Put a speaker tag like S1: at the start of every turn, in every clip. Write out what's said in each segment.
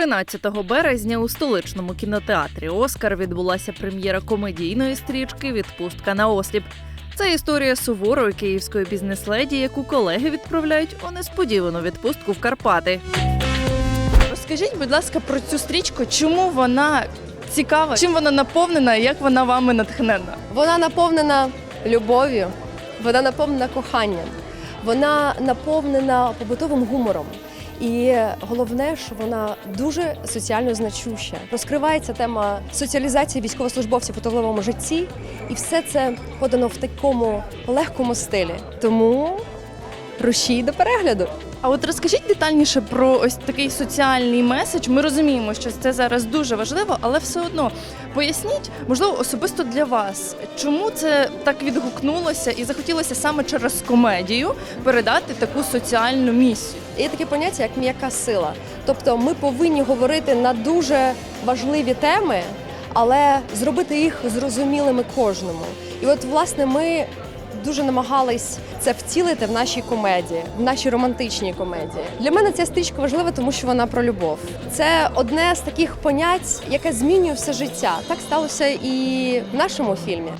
S1: 13 березня у столичному кінотеатрі Оскар відбулася прем'єра комедійної стрічки Відпустка на осліп. Це історія суворої київської бізнес-леді, яку колеги відправляють у несподівану відпустку в Карпати. Розкажіть, будь ласка, про цю стрічку, чому вона цікава, чим вона наповнена, і як вона вами натхнена?
S2: Вона наповнена любов'ю, вона наповнена коханням, вона наповнена побутовим гумором. І головне, що вона дуже соціально значуща. Розкривається тема соціалізації військовослужбовців у тиловому житті, і все це подано в такому легкому стилі. Тому рушій до перегляду.
S1: А от розкажіть детальніше про ось такий соціальний меседж. Ми розуміємо, що це зараз дуже важливо, але все одно поясніть, можливо, особисто для вас, чому це так відгукнулося і захотілося саме через комедію передати таку соціальну місію.
S2: Є таке поняття, як м'яка сила. Тобто ми повинні говорити на дуже важливі теми, але зробити їх зрозумілими кожному. І от, власне, ми дуже намагались це втілити в нашій комедії, в нашій романтичній комедії. Для мене ця стрічка важлива, тому що вона про любов. Це одне з таких понять, яке змінює все життя. Так сталося і в нашому фільмі.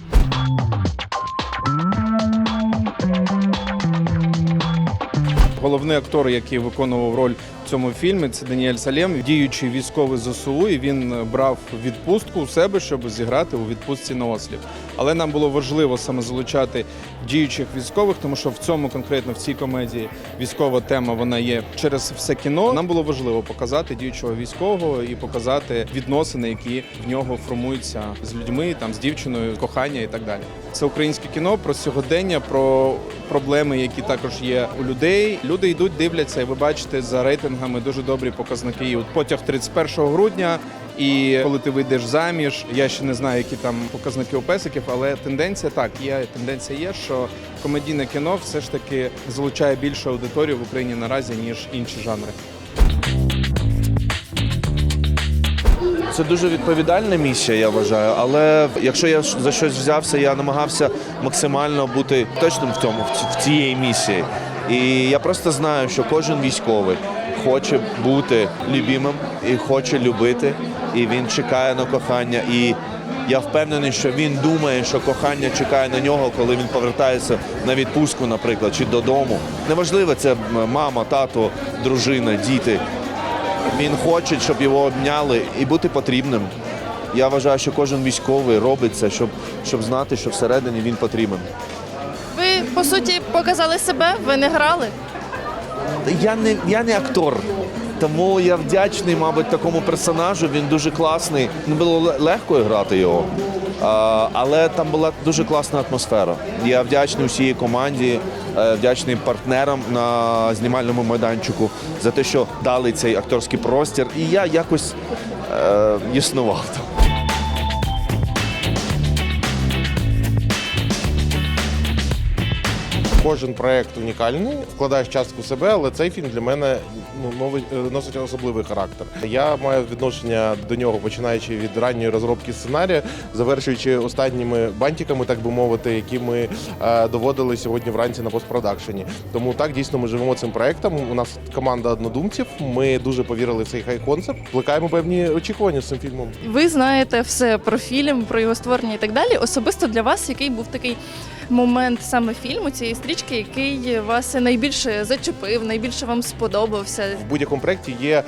S3: Головний актор, який виконував роль цьому фільмі, це Даніель Салєм, діючий військовий ЗСУ. І він е, брав відпустку у себе, щоб зіграти у відпустці на осліп. Але нам було важливо саме залучати діючих військових, тому що в цьому конкретно в цій комедії військова тема вона є через все кіно. Нам було важливо показати діючого військового і показати відносини, які в нього формуються з людьми, там з дівчиною, кохання і так далі. Це українське кіно про сьогодення, про проблеми, які також є у людей. Люди йдуть, дивляться, і ви бачите за рейтингами дуже добрі показники. От потяг 31 грудня. І коли ти вийдеш заміж, я ще не знаю, які там показники у песиків, але тенденція так є. Тенденція є, що комедійне кіно все ж таки залучає більше аудиторію в Україні наразі ніж інші жанри.
S4: Це дуже відповідальна місія, я вважаю. Але якщо я за щось взявся, я намагався максимально бути точним в ці- в цієї місії. І я просто знаю, що кожен військовий хоче бути любимим і хоче любити, і він чекає на кохання. І я впевнений, що він думає, що кохання чекає на нього, коли він повертається на відпустку, наприклад, чи додому. Неважливо, це мама, тато, дружина, діти. Він хоче, щоб його обняли і бути потрібним. Я вважаю, що кожен військовий робить це, щоб, щоб знати, що всередині він потрібен.
S1: По суті показали себе, ви не грали.
S4: Я не, я не актор, тому я вдячний, мабуть, такому персонажу. Він дуже класний. Не було легко грати його, але там була дуже класна атмосфера. Я вдячний усій команді, е, вдячний партнерам на знімальному майданчику за те, що дали цей акторський простір. І я якось е, існував там.
S5: Кожен проект унікальний, вкладаєш частку себе, але цей фільм для мене ну, е, носить особливий характер. Я маю відношення до нього, починаючи від ранньої розробки сценарія, завершуючи останніми бантиками, так би мовити, які ми е, доводили сьогодні вранці на постпродакшені. Тому так дійсно ми живемо цим проектом. У нас команда однодумців. Ми дуже повірили в цей хай-концепт. Плекаємо певні очікування з цим фільмом.
S1: Ви знаєте все про фільм, про його створення і так далі. Особисто для вас, який був такий момент саме фільму цієї стрічки, який вас найбільше зачепив, найбільше вам сподобався?
S5: в будь-якому проєкті є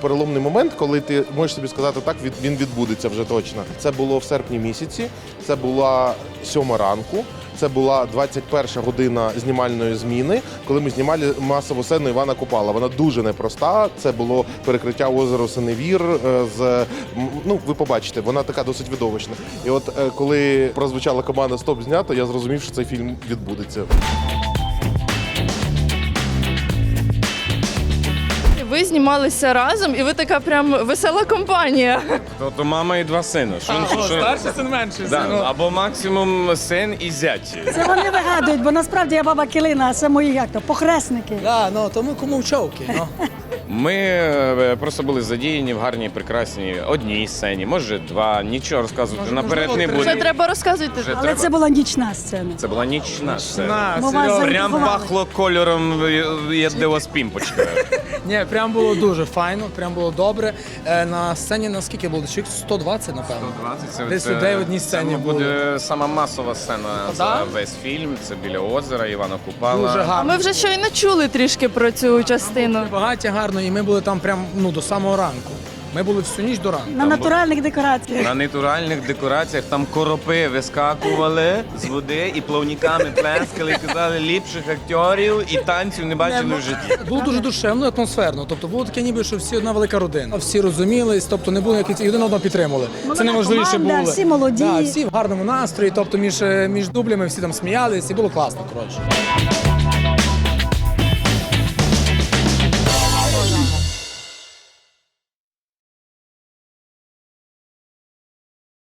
S5: переломний момент, коли ти можеш собі сказати, так він відбудеться вже точно. Це було в серпні місяці, це була сьома ранку. Це була 21 година знімальної зміни, коли ми знімали масову сцену Івана Купала. Вона дуже непроста. Це було перекриття озеру Синевір. е, З ну ви побачите, вона така досить видовищна. І от е, коли прозвучала команда Стоп знято, я зрозумів, що цей фільм відбудеться.
S1: Ви знімалися разом, і ви така прям весела компанія.
S6: Тобто мама і два сини. Що, що,
S7: Старший син менший
S6: Да,
S7: син.
S6: або максимум син і зять.
S8: Це вони вигадують, бо насправді я баба Килина, а це мої як то похресники.
S7: Да, ну то ми кому вчовки. Ну.
S6: Ми е, просто були задіяні в гарній, прекрасній одній сцені, може два. Нічого розказувати наперед не
S1: Вже
S6: буде.
S1: треба розказувати.
S6: Вже
S7: Але
S6: треба.
S7: це була нічна сцена.
S6: Це була нічна сцена.
S7: Вас
S6: Прям пахло кольором е, як диво з пімпочкою.
S8: Ні, прям було дуже файно, прям було добре. Е, На сцені наскільки було? Чоловік 120, напевно.
S6: 120 це
S8: Десь
S6: це-
S8: людей в одній
S6: це,
S8: сцені
S6: мабуть, буде сама масова сцена за
S8: Так?
S6: весь фільм. Це біля озера Івана Купала.
S8: Дуже гарно.
S1: Ми вже щойно чули трішки про цю частину.
S8: Багаті гарно, і ми були там прям ну, до самого ранку. Ми були всю ніч до ранку.
S7: На натуральних декораціях.
S6: На натуральних декораціях там коропи вискакували з води і плавниками плескали, і казали ліпших акторів і танців не бачили в житті.
S8: Було дуже душевно, і атмосферно. Тобто було таке, ніби що всі одна велика родина. Всі розумілись, тобто не було якісь і один одного підтримували. Це найважливіше
S7: команда,
S8: було.
S7: всі молоді.
S8: Да, всі в гарному настрої, тобто між, е, між дублями всі там сміялись, і було класно. Коротше.